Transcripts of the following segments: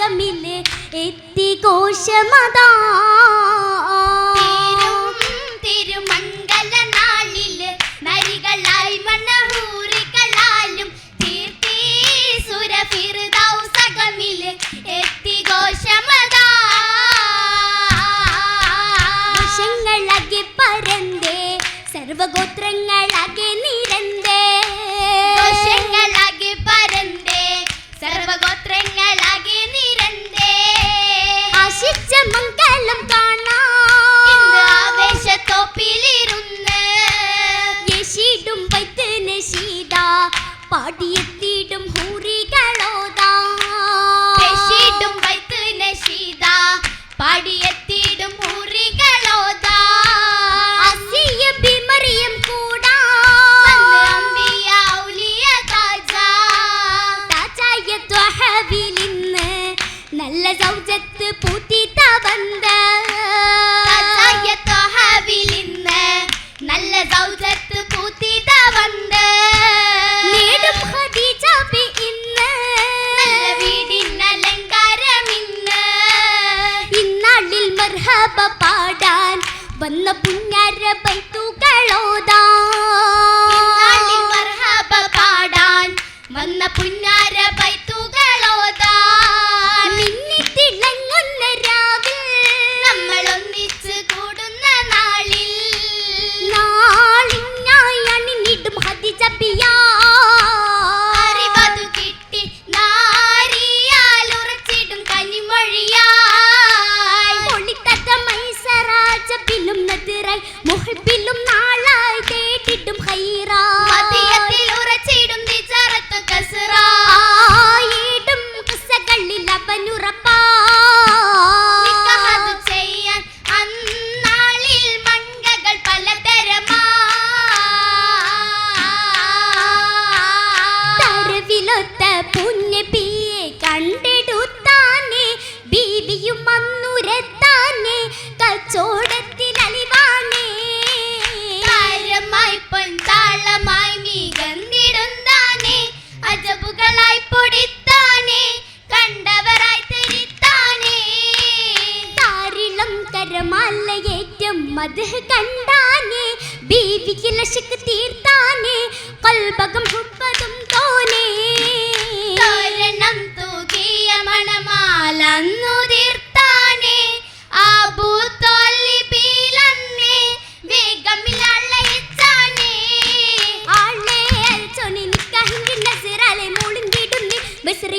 നരകമിൽ എത്തികോശമതാ 第一 മുഹബിലും നാളായി തേട്ടിട്ടും ഹൈ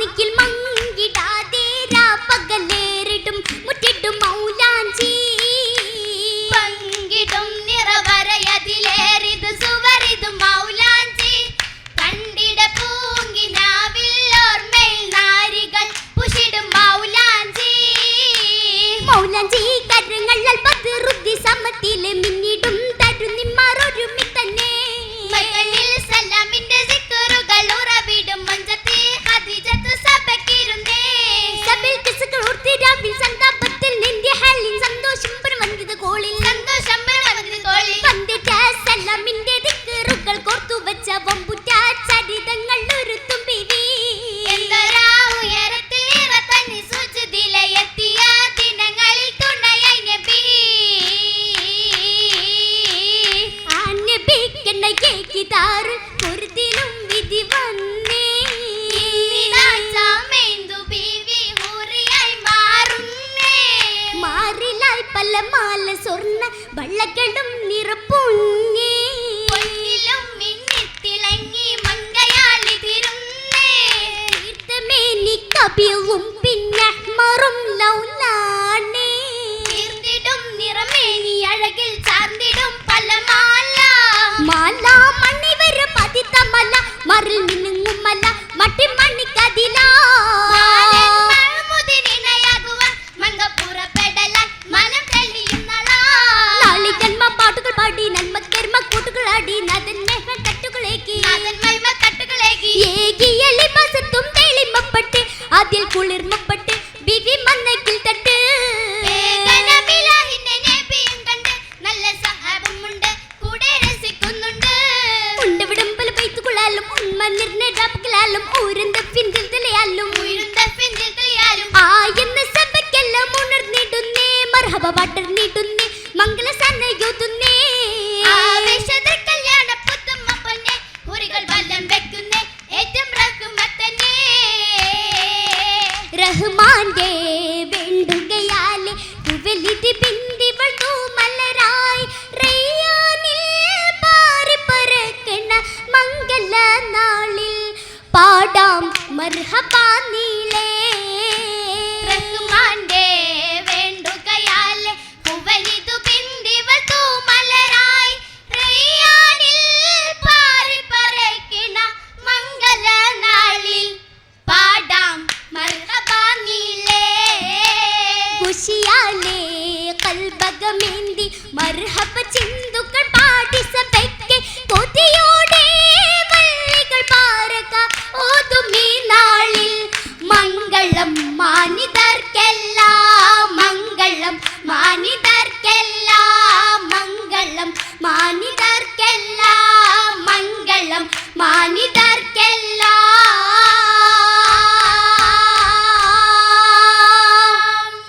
വാനിക്കിൽ മങ്ങ என்னை கேட்கிறாரு பொருத்திலும் விதி வந்தே. மாறிலாய் பல்ல மாலை சொன்ன வள்ளகளும் நிரப்புண்ணே மருள் மின்னும் मरहबा ने